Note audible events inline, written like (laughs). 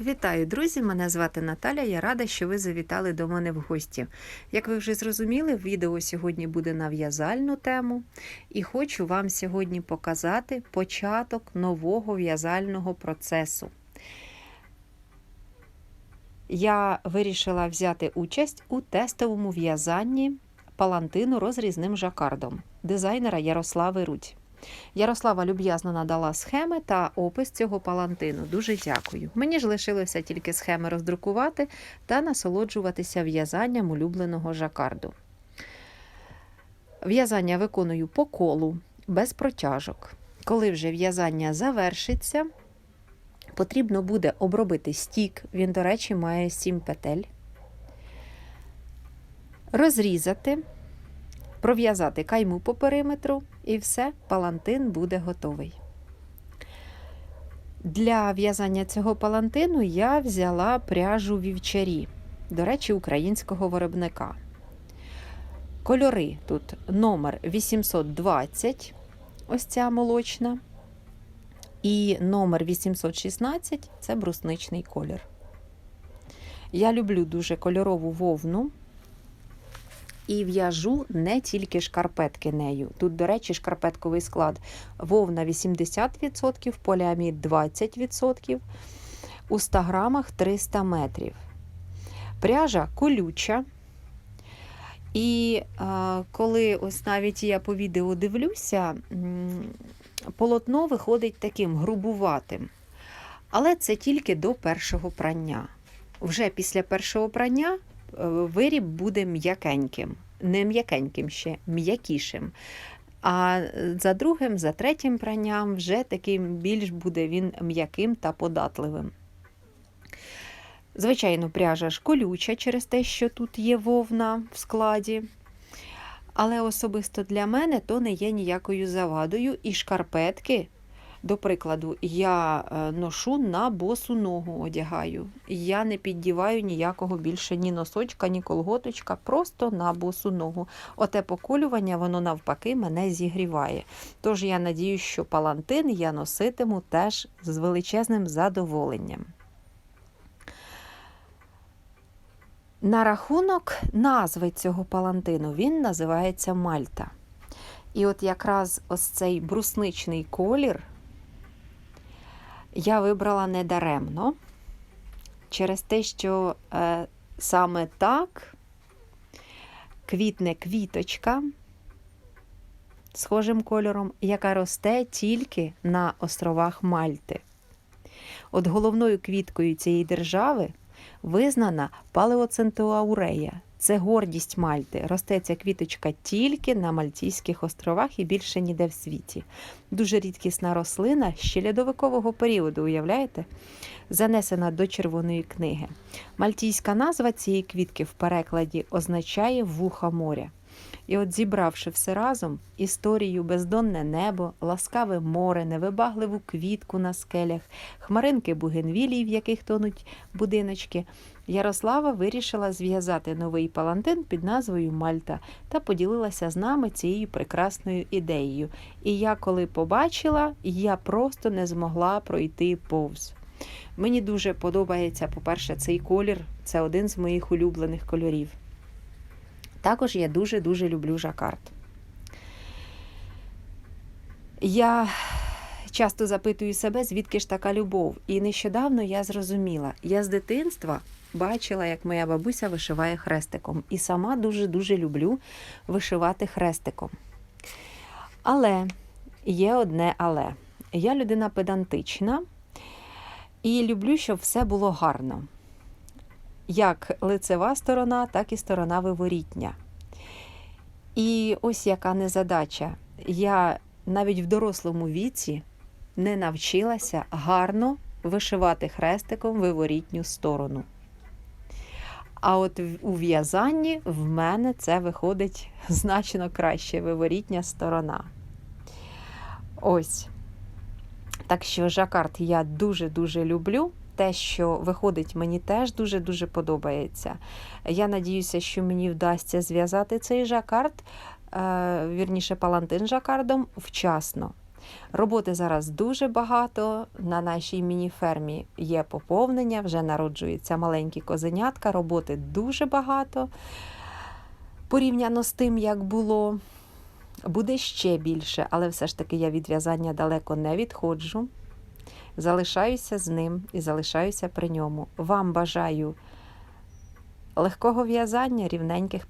Вітаю, друзі! Мене звати Наталя. Я рада, що ви завітали до мене в гості. Як ви вже зрозуміли, відео сьогодні буде на в'язальну тему, і хочу вам сьогодні показати початок нового в'язального процесу. Я вирішила взяти участь у тестовому в'язанні палантину розрізним жакардом дизайнера Ярослави Рудь. Ярослава люб'язно надала схеми та опис цього палантину. Дуже дякую. Мені ж лишилося тільки схеми роздрукувати та насолоджуватися в'язанням улюбленого жакарду. В'язання виконую по колу, без протяжок. Коли вже в'язання завершиться, потрібно буде обробити стік. Він, до речі, має 7 петель. Розрізати пров'язати кайму по периметру, і все, палантин буде готовий. Для в'язання цього палантину я взяла пряжу вівчарі, до речі, українського виробника. Кольори тут номер 820, ось ця молочна, і номер 816 це брусничний колір. Я люблю дуже кольорову вовну. І в'яжу не тільки шкарпетки нею. Тут, до речі, шкарпетковий склад вовна 80%, поліамід 20%, у 100 грамах 300 метрів. Пряжа колюча. І а, коли ось навіть я по відео дивлюся, полотно виходить таким грубуватим. Але це тільки до першого прання. Вже після першого прання виріб буде м'якеньким. Не м'якеньким ще, м'якішим. А за другим, за третім пранням вже таким більш буде він м'яким та податливим. Звичайно, пряжа ж колюча через те, що тут є вовна в складі. Але особисто для мене то не є ніякою завадою, і шкарпетки до прикладу, я е, ношу на босу ногу одягаю. Я не піддіваю ніякого більше ні носочка, ні колготочка, просто на босу ногу. Оте поколювання, воно навпаки мене зігріває. Тож я надію, що палантин я носитиму теж з величезним задоволенням. На рахунок назви цього палантину він називається Мальта. І от якраз ось цей брусничний колір я вибрала недаремно через те, що е, саме так квітне квіточка схожим кольором, яка росте тільки на островах Мальти. От головною квіткою цієї держави визнана палеоцентуаурея. Це гордість Мальти. Росте ця квіточка тільки на Мальтійських островах і більше ніде в світі. Дуже рідкісна рослина ще льодовикового періоду, уявляєте? Занесена до Червоної книги. Мальтійська назва цієї квітки в перекладі означає вуха моря. І от, зібравши все разом, історію, бездонне небо, ласкаве море, невибагливу квітку на скелях, хмаринки бугенвілій, в яких тонуть будиночки, Ярослава вирішила зв'язати новий палантин під назвою Мальта та поділилася з нами цією прекрасною ідеєю. І я, коли побачила, я просто не змогла пройти повз. Мені дуже подобається, по-перше, цей колір це один з моїх улюблених кольорів. Також я дуже-дуже люблю жакард. Я часто запитую себе, звідки ж така любов. І нещодавно я зрозуміла, я з дитинства бачила, як моя бабуся вишиває хрестиком. І сама дуже-дуже люблю вишивати хрестиком. Але є одне але. Я людина педантична і люблю, щоб все було гарно. Як лицева сторона, так і сторона виворітня. І ось яка незадача. Я навіть в дорослому віці не навчилася гарно вишивати хрестиком виворітню сторону. А от у в'язанні в мене це виходить (laughs) значно краще виворітня сторона. Ось. Так що жакард я дуже-дуже люблю. Те, що виходить, мені теж дуже-дуже подобається. Я надіюся, що мені вдасться зв'язати цей жакард, е, вірніше, палантин жакардом вчасно. Роботи зараз дуже багато. На нашій міні-фермі є поповнення, вже народжуються маленькі козенятка, роботи дуже багато. Порівняно з тим, як було, буде ще більше, але все ж таки я від в'язання далеко не відходжу. Залишаюся з ним і залишаюся при ньому. Вам бажаю легкого в'язання, рівненьких